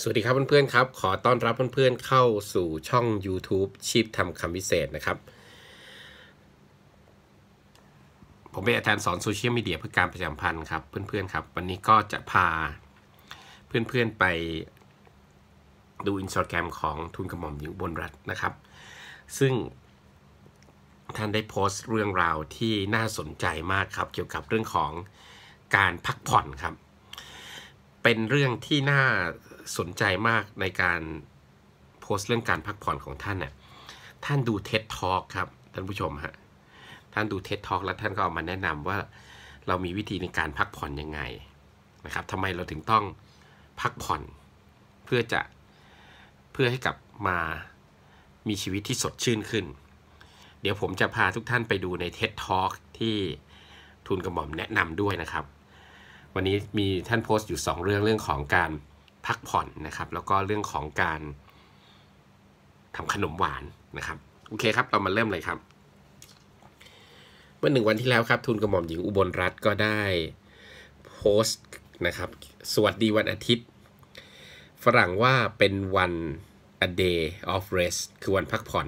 สวัสดีครับเพื่อนๆครับ ขอต้อนรับเพื่อนๆเข้าสู่ช่อง YouTube ชีพทำคำวิเศษนะครับ ผมเป็นอาจารย์สอนโซเชียลมีเดียเพื่อการประชาสัมพันธ์ครับเพื่อนๆครับ วันนี้ก็จะพาเพื่อนๆไปดูอินสตาแกรมของทุนกระหม่อมหญิงอุบนรัฐนะครับ ซึ่งท่านได้โพสต์เรื่องราวที่น่าสนใจมากครับ เกี่ยวกับเรื่องของการพักผ่อนครับ เป็นเรื่องที่น่า สนใจมากในการโพสต์เรื่องการพักผ่อนของท่านเนี่ยท่านดูเท็ดทอ l k ครับท่านผู้ชมฮะท่านดูเท็ดทอ l k แล้วท่านก็เอามาแนะนำว่าเรามีวิธีในการพักผ่อนยังไงนะครับทำไมเราถึงต้องพักผ่อนเพื่อจะเพื่อให้กลับมามีชีวิตที่สดชื่นขึ้น เดี๋ยวผมจะพาทุกท่านไปดูในเท็ดทอ l k ที่ทุนกระหม่อมแนะนำด้วยนะครับ วันนี้มีท่านโพสต์อยู่ 2 เรื่องเรื่องของการ พักผ่อนนะครับ แล้วก็เรื่องของการทำขนมหวานนะครับ โอเคครับ เรามาเริ่มเลยครับ เมื่อหนึ่งวันที่แล้วครับ ทุนกระหม่อมหญิงอุบลรัตน์ก็ได้โพสต์นะครับ สวัสดีวันอาทิตย์ ฝรั่งว่าเป็นวัน a day of rest คือวันพักผ่อน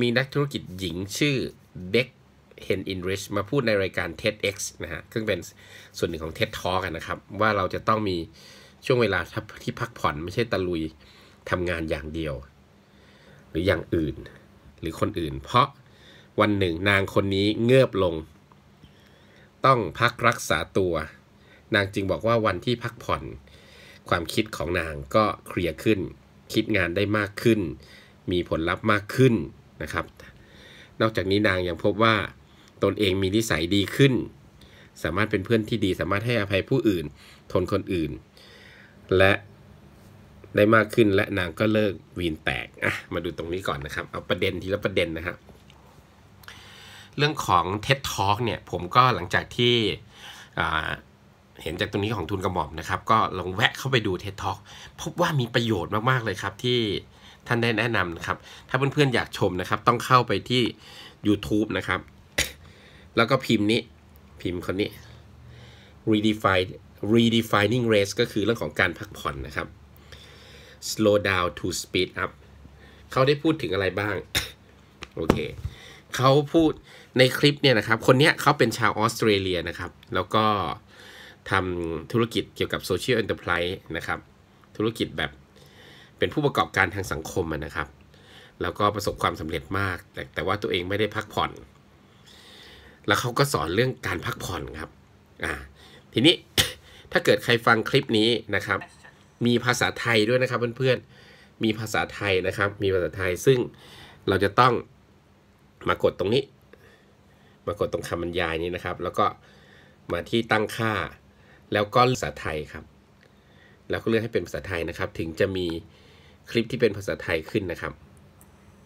มีนักธุรกิจหญิงชื่อเบ็กเฮนอินริชมาพูดในรายการ TEDx นะฮะซึ่งเป็นส่วนหนึ่งของ TED Talk กันนะครับ ว่าเราจะต้องมี ช่วงเวลาที่พักผ่อนไม่ใช่ตะลุยทำงานอย่างเดียว หรืออย่างอื่น หรือคนอื่น เพราะวันหนึ่งนางคนนี้เงือบลง ต้องพักรักษาตัว นางจึงบอกว่าวันที่พักผ่อน ความคิดของนางก็เคลียร์ขึ้น คิดงานได้มากขึ้น มีผลลัพธ์มากขึ้นนะครับ นอกจากนี้นางยังพบว่าตนเองมีนิสัยดีขึ้น สามารถเป็นเพื่อนที่ดี สามารถให้อภัยผู้อื่น ทนคนอื่น และได้มากขึ้นและนางก็เลิกวีนแตกอะมาดูตรงนี้ก่อนนะครับ เอาประเด็นทีละประเด็นนะครับเรื่องของ TED Talk เนี่ย ผมก็หลังจากที่เห็นจากตรงนี้ของทุนกระหม่อมนะครับ ก็ลองแวะเข้าไปดู TED Talk พบว่ามีประโยชน์มาก ๆ เลยครับที่ท่านได้แนะนำนะครับ ถ้าเพื่อน ๆ อยากชมนะครับ ต้องเข้าไปที่ YouTube นะครับ แล้วก็พิมพ์นี้ พิมพ์คนนี้ redefine redefining rest ก็คือเรื่องของการพักผ่อนนะครับ slow down to speed up เขาได้พูดถึงอะไรบ้าง โอเคเขาพูดในคลิปเนี่ยนะครับ คนเนี้ยเขาเป็นชาวออสเตรเลียนะครับ แล้วก็ทำธุรกิจเกี่ยวกับโซเชียลเอ็นเตอร์ไพรส์นะครับ ธุรกิจแบบเป็นผู้ประกอบการทางสังคมนะครับ แล้วก็ประสบความสำเร็จมาก แต่แต่ว่าตัวเองไม่ได้พักผ่อน แล้วเขาก็สอนเรื่องการพักผ่อนครับ อ่า ทีนี้ ถ้าเกิดใครฟังคลิปนี้นะครับ มีภาษาไทยด้วยนะครับเพื่อนๆ มีภาษาไทยนะครับ มีภาษาไทยซึ่งเราจะต้องมากดตรงนี้ มากดตรงคำบรรยายนี้นะครับ แล้วก็มาที่ตั้งค่า แล้วก็ภาษาไทยครับ แล้วก็เลือกให้เป็นภาษาไทยนะครับ ถึงจะมีคลิปที่เป็นภาษาไทยขึ้นนะครับ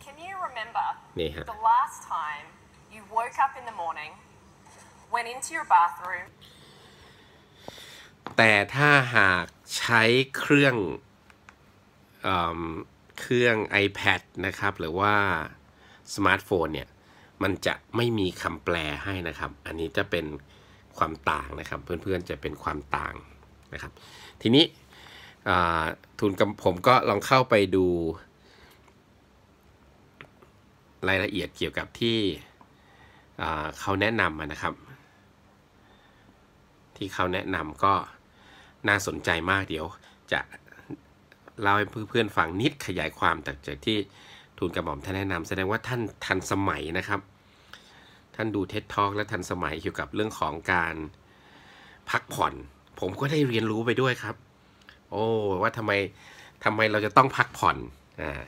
Can you remember นี่ฮะ the last time you woke up in the morning, went into your bathroom, แต่ถ้าหากใช้เครื่องเอเครื่อง iPad นะครับ หรือว่าสมาร์ทโฟนเนี่ย มันจะไม่มีคำแปลให้นะครับ อันนี้จะเป็นความต่างนะครับ เพื่อนๆจะเป็นความต่างนะครับ ทีนี้ทุนกำผมก็ลองเข้าไปดู รายละเอียดเกี่ยวกับที่เขาแนะนำนะครับ ที่เขาแนะนำก็ น่าสนใจมากเดี๋ยวจะเล่าให้เพื่อนๆฟังนิดขยายความจากจากที่ทุนกระหม่อมท่านแนะนำแสดงว่าท่านทันสมัยนะครับ ท่านดูเท็ดทอกและทันสมัยเกี่ยวกับเรื่องของการพักผ่อน ผมก็ได้เรียนรู้ไปด้วยครับ โอ้ว่าทำไมทำไมเราจะต้องพักผ่อนอ่า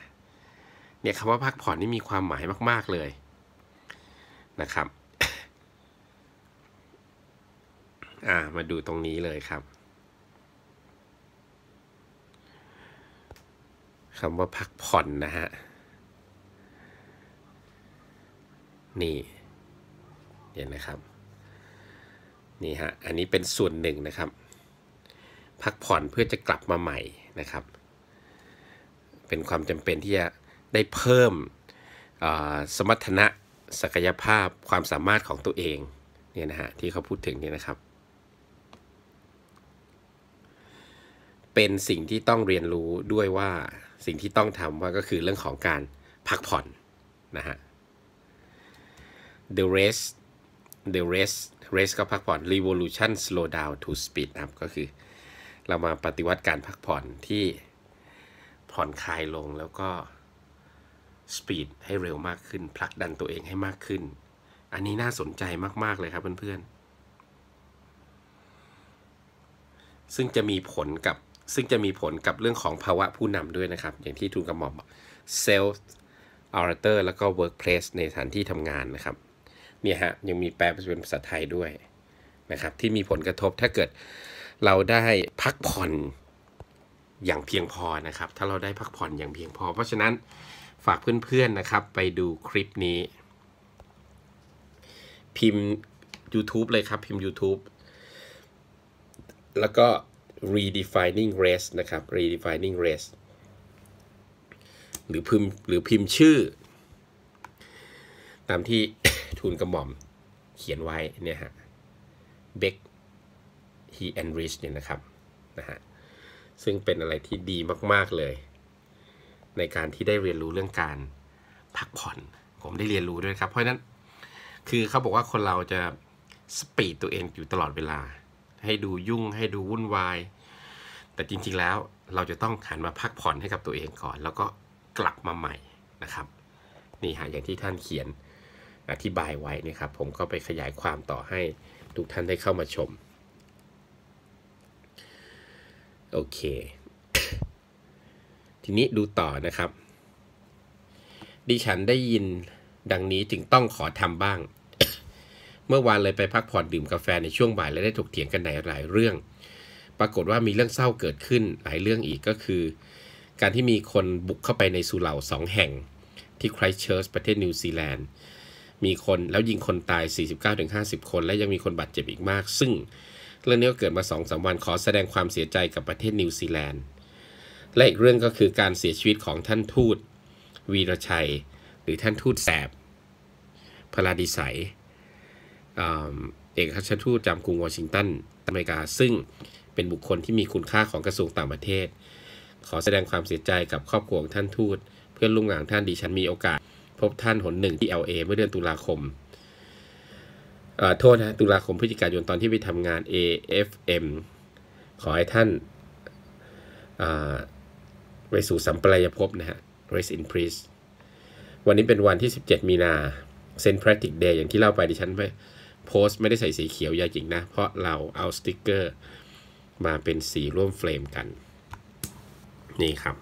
เนี่ยคำว่าพักผ่อนนี่มีความหมายมาก ๆเลยนะครับ อ่ามาดูตรงนี้เลยครับ คำว่าพักผ่อนนะฮะ นี่เห็นนะครับ นี่ฮะ อันนี้เป็นส่วนหนึ่งนะครับ พักผ่อนเพื่อจะกลับมาใหม่นะครับ เป็นความจำเป็นที่จะได้เพิ่มสมรรถนะศักยภาพความสามารถของตัวเองเนี่ยนะฮะที่เขาพูดถึงเนี่ยนะครับ เป็นสิ่งที่ต้องเรียนรู้ด้วยว่า สิ่งที่ต้องทำว่าก็คือเรื่องของการพักผ่อนนะฮะ the rest the rest rest ก็พักผ่อน revolution slow down to speed up ก็คือเรามาปฏิวัติการพักผ่อนที่ผ่อนคลายลงแล้วก็ speed ให้เร็วมากขึ้นผลักดันตัวเองให้มากขึ้น อันนี้น่าสนใจมาก ๆ เลยครับเพื่อน ๆ ซึ่งจะมีผลกับ ซึ่งจะมีผลกับเรื่องของภาวะผู้นำด้วยนะครับ อย่างที่ทุนกระหม่อม self orator แล้วก็ workplace ในสถานที่ทำงานนะครับ เนี่ยฮะ ยังมีแปลเป็นภาษาไทยด้วยนะครับ ที่มีผลกระทบถ้าเกิดเราได้พักผ่อนอย่างเพียงพอนะครับ ถ้าเราได้พักผ่อนอย่างเพียงพอ เพราะฉะนั้นฝากเพื่อนๆนะครับ ไปดูคลิปนี้ พิมพ์ YouTube เลยครับ พิมพ์ YouTube แล้วก็ redefining rest นะครับ redefining rest หรือพิมพ์หรือพิมพ์ชื่อ ตามที่ทูลกระหม่อมเขียนไว้เนี่ยฮะ Beck he and rich เนี่ยนะครับนะฮะซึ่งเป็นอะไรที่ดีมาก ๆ เลย ในการที่ได้เรียนรู้เรื่องการพักผ่อน ผมได้เรียนรู้ด้วยครับ เพราะนั้น คือเขาบอกว่าคนเราจะสปีดตัวเองอยู่ตลอดเวลา ให้ดูยุ่งให้ดูวุ่นวาย แต่จริงๆแล้วเราจะต้องหันมาพักผ่อนให้กับตัวเองก่อน แล้วก็กลับมาใหม่นะครับ นี่ฮะอย่างที่ท่านเขียนอธิบายไว้นะครับ ผมก็ไปขยายความต่อให้ทุกท่านได้เข้ามาชม โอเค ทีนี้ดูต่อนะครับ ดิฉันได้ยินดังนี้จึงต้องขอทำบ้าง เมื่อวานเลยไปพักผ่อนดื่มกาแฟในช่วงบ่ายและได้ถกเถียงกันในหลายเรื่อง ปรากฏว่ามีเรื่องเศร้าเกิดขึ้นหลายเรื่องอีกก็คือ การที่มีคนบุกเข้าไปในสุเหร่าสองแห่ง ที่ไครเชิร์ชประเทศนิวซีแลนด์มีคนแล้วยิงคนตาย 49-50 คน และยังมีคนบาดเจ็บอีกมาก ซึ่งเรื่องนี้ก็เกิดมา2อสวันขอแสดงความเสียใจกับประเทศนิวซีแลนด์และอีกเรื่องก็คือการเสียชีวิตของท่านทูตวีรชัย หรือท่านทูตแสบพลาดิสัย เอกอัครทูตจำกรุงวอชิงตันอเมริกา ซึ่งเป็นบุคคลที่มีคุณค่าของกระทรวงต่างประเทศ ขอแสดงความเสียใจกับครอบครัวของท่านทูต เพื่อนร่วมงานท่านดิฉันมีโอกาส พบท่านหนหนึ่งที่ LA เมื่อเดือนตุลาคมโทษนะตุลาคมพฤศจิกายนตอนที่ไปทำงาน AFM ขอให้ท่านไปสู่สัมปรายภพนะฮะ Rest in Peace วันนี้เป็นวันที่ 17 มีนาเซน Practic Day อย่างที่เล่าไปดิฉันไม่ โพสต์ไม่ได้ใส่สีเขียวยาจริงนะ เพราะเราเอาสติกเกอร์มาเป็นสีร่วมเฟรมกัน นี่ครับ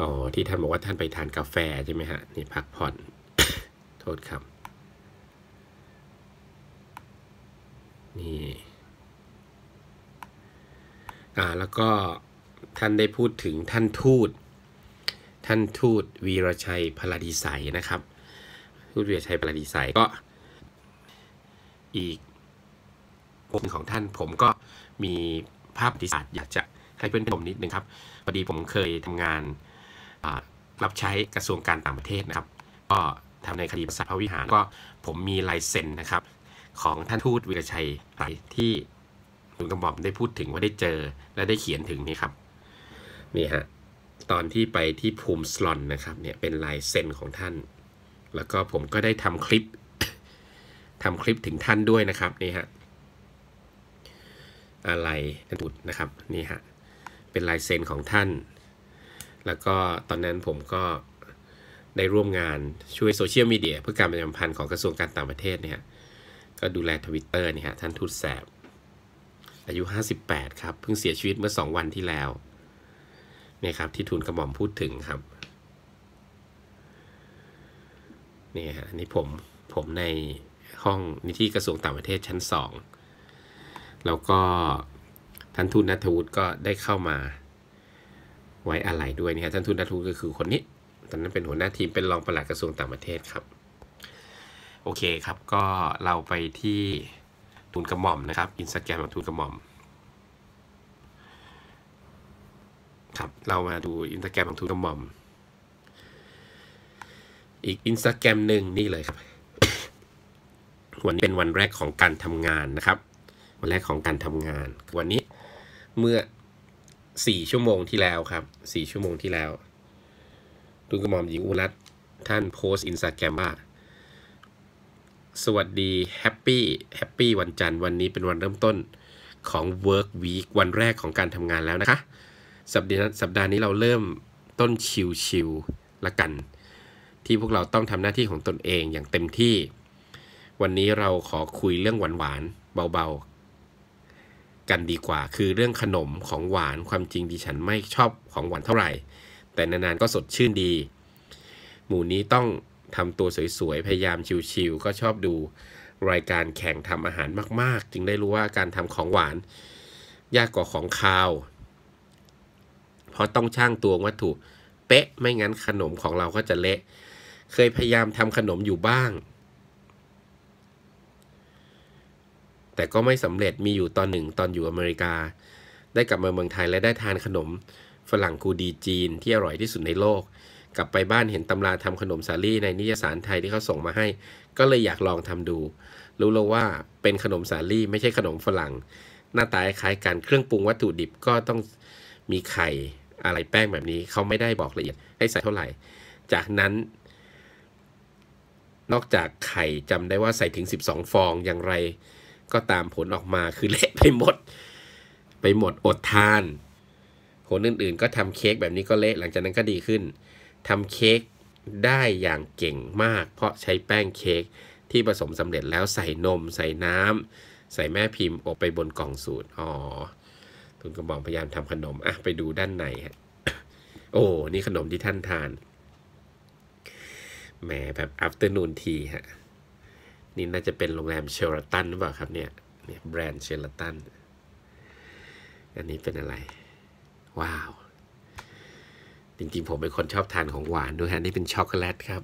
อ๋อที่ท่านบอกว่าท่านไปทานกาแฟใช่ไหมฮะ นี่พักผ่อน โทษครับ นี่อ่าแล้วก็ท่านได้พูดถึงท่านทูต ท่านทูตวีรชัยพลาดีไสนะครับ ทูตวีรชัยพลาดีไสก็ อีกมุมของท่านผมก็มีภาพประวัติศาสตร์อยากจะให้เพื่อนผมนิดนึงครับพอดีผมเคยทำงานรับใช้กระทรวงการต่างประเทศนะครับ ก็ทำในคดีประสาทพระวิหารก็ผมมีลายเซ็นนะครับ ของท่านทูตวีรชัยไที่ลุงกระหม่อมได้พูดถึงว่าได้เจอและได้เขียนถึงนี่ครับนี่ฮะตอนที่ไปที่ภูมิสลอนนะครับเนี่ยเป็นลายเซ็นของท่าน แล้วก็ผมก็ได้ทำคลิปทำคลิปถึงท่านด้วยนะครับนี่ฮะอะไรท่านทูตนะครับนี่ฮะเป็นลายเซ็นของท่าน แล้วก็ตอนนั้นผมก็ได้ร่วมงานช่วยโซเชียลมีเดียเพื่อการประชาสัมพันธ์ของกระทรวงการต่างประเทศเนี่ยก็ดูแลทวิตเตอร์นี่ฮะท่านทูตแสบ อายุ 58 ครับ เพิ่งเสียชีวิตเมื่อ 2 วันที่แล้วเนี่ยครับที่ทูลกระหม่อมพูดถึงครับ นี่ฮะอันนี้ผมผมในห้องนิธิกระทรวงต่างประเทศชั้น 2 แล้วก็ท่านทูตนัทวุฒิก็ได้เข้ามาไว้อะไรด้วยนี่ฮะท่านทูตนัทวุฒิก็คือคนนี้ตอนนั้นเป็นหัวหน้าทีมเป็นรองปลัดกระทรวงต่างประเทศครับ โอเคครับก็เราไปที่ทูลกระหม่อมนะครับอินสตาแกรมของทูลกระหม่อมครับเรามาดูอินสตาแกรมของทูลกระหม่อม อีกอินสตาแกรมหนึ่งนี่เลยครับวันนี้เป็นวันแรกของการทำงานนะครับ วันแรกของการทำงาน วันนี้เมื่อสี่ชั่วโมงที่แล้วครับสี่ชั่วโมงที่แล้วทุนกระหม่อมหญิงอุรัตท่านโพสต์อินสตาแกรมว่า สวัสดีแฮปปี้แฮปปี้วันจันทร์วันนี้เป็นวันเริ่มต้นของ Work Week วันแรกของการทำงานแล้วนะคะ สัปดาห์สัปดาห์นี้เราเริ่มต้นชิวๆละกัน ที่พวกเราต้องทำหน้าที่ของตนเองอย่างเต็มที่ วันนี้เราขอคุยเรื่องหวานๆเบาๆ กันดีกว่า คือเรื่องขนมของหวานความจริงดิฉันไม่ชอบของหวานเท่าไหร่ แต่นานๆก็สดชื่นดี หมู่นี้ต้องทำตัวสวยๆ พยายามชิวๆก็ชอบดูรายการแข่งทำอาหารมากๆ จึงได้รู้ว่าการทำของหวาน ยากกว่าของคาว เพราะต้องช่างตวงวัตถุเป๊ะไม่งั้นขนมของเราก็จะเละ เคยพยายามทำขนมอยู่บ้าง แต่ก็ไม่สำเร็จมีอยู่ตอนหนึ่งตอนอยู่อเมริกา ได้กลับมาเมืองไทยและได้ทานขนม ฝรั่งกูดีจีนที่อร่อยที่สุดในโลก กลับไปบ้านเห็นตำราทำขนมสาลี่ในนิยสารไทยที่เขาส่งมาให้ ก็เลยอยากลองทำดู รู้แล้วว่าเป็นขนมสาลี่ไม่ใช่ขนมฝรั่ง หน้าตาคล้ายกันเครื่องปรุงวัตถุดิบก็ต้องมีไข่อะไรแป้งแบบนี้เขาไม่ได้บอกละเอียดให้ใส่เท่าไหร่ จากนั้น นอกจากไข่จำได้ว่าใส่ถึง 12 ฟองอย่างไร ก็ตามผลออกมาคือเละไปหมด ไปหมดอดทานคนอื่นๆ ก็ทำเค้กแบบนี้ก็เละหลังจากนั้นก็ดีขึ้นทำเค้กได้อย่างเก่งมาก เพราะใช้แป้งเค้กที่ผสมสำเร็จแล้วใส่นม ใส่น้ำใส่แม่พิมพ์อบไปบนกล่องสูตรอ๋อทุนกระบอกพยายามทำขนมอะไปดูด้านในฮะโอ้นี่ขนมที่ท่านทาน แหมแบบ afternoon tea ฮะ นี่น่าจะเป็นโรงแรมเชลลตันหรือเปล่าครับเนี่ยเนี่ยแบรนด์เชลลตัน อันนี้เป็นอะไร ว้าว จริงๆ ผมเป็นคนชอบทานของหวานด้วยฮะ นี่เป็นช็อกโกแลตครับ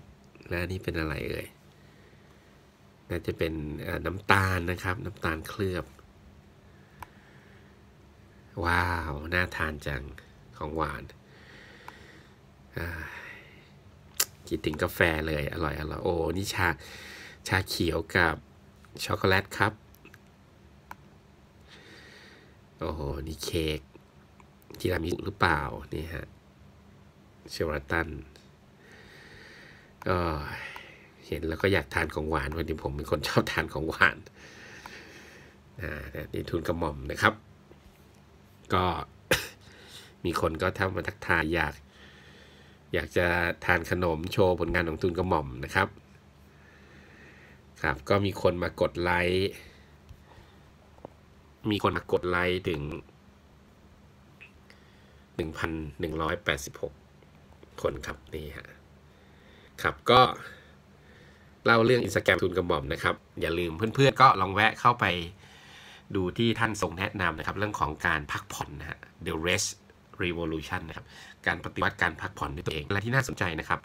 และนี่เป็นอะไรเอ่ย น่าจะเป็นน้ำตาลนะครับ น้ำตาลเคลือบ ว้าว น่าทานจังของหวาน คิดถึงกาแฟเลยอร่อยอร่อยโอ้นี่ชาชาเขียวกับช็อกโกแลตครับ โอ้โห นี่เค้กทีรามิสุหรือเปล่า นี่ฮะเชลตันก็เห็นแล้วก็อยากทานของหวานวันนี้ผมเป็นคนชอบทานของหวานอ่านี่ทุนกระหม่อมนะครับ ก็มีคนก็ทำมาทักทายอยาก อยากจะทานขนมโชว์ผลงานของทุนกระหม่อมนะครับ ครับ ก็มีคนมากดไลค์มีคนมากดไลค์ถึง 1,186 คนครับนี่ฮะครับก็เล่าเรื่องอินสตาแกรมทุนกระหม่อมนะครับ อย่าลืมเพื่อนๆก็ลองแวะเข้าไปดูที่ท่านทรงแนะนำนะครับ เรื่องของการพักผ่อนนะฮะ The Rest Revolution นะครับ การปฏิวัติการพักผ่อนด้วยตัวเองอะที่น่าสนใจนะครับ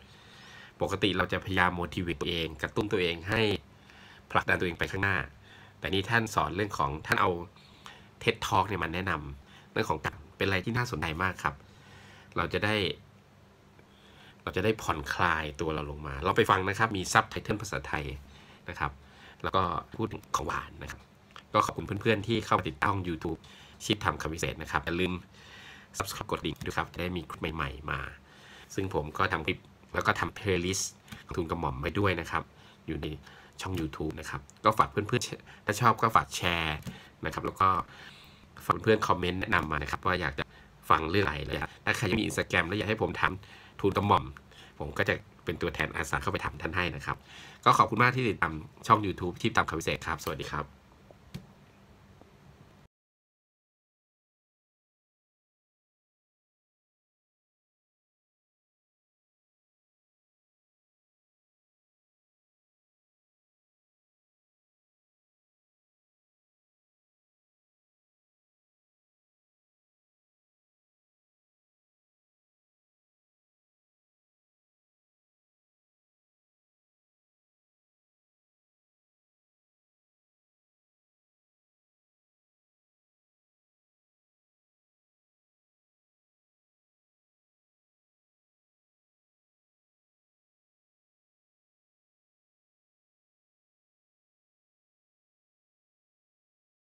ปกติเราจะพยายาม motivate ตัวเอง กระตุ้นตัวเองให้ผลักดันตัวเองไปข้างหน้า แต่นี่ท่านสอนเรื่องของท่านเอา TED Talk เนี่ยมาแนะนำเรื่องของการเป็นอะไรที่น่าสนใจมากครับ เราจะได้ เราจะได้ผ่อนคลายตัวเราลงมา เราไปฟังนะครับ มีซับไตเติลภาษาไทยนะครับ แล้วก็พูดของหวานนะครับ ก็ขอบคุณเพื่อนๆที่เข้ามาติดตั้ง YouTube ชิดทำคำพิเศษนะครับอย่าลืม subscribe กดดิ่งด้วครับจะได้มีคลิปใหม่ ๆ มา ซึ่งผมก็ทำคลิปแล้วก็ทำ playlist ของทุนกระหม่อมไว้ด้วยนะครับ อยู่ในช่อง YouTube นะครับ ก็ฝากเพื่อนๆ ถ้าชอบก็ฝากแชร์นะครับ แล้วก็ฝากเพื่อนคอมเมนต์แนะนำมานะครับ ว่าอยากจะฟังเรื่องอะไรแล้วถ้าใครมีอินสตาแกรมแล้วอยากให้ผมทำทุนกระหม่อม ผมก็จะเป็นตัวแทนอาสาเข้าไปทำท่านให้นะครับ ก็ขอบคุณมากที่ติดตามช่อง YouTube ที่ตามคำพิเศษครับ สวัสดีครับ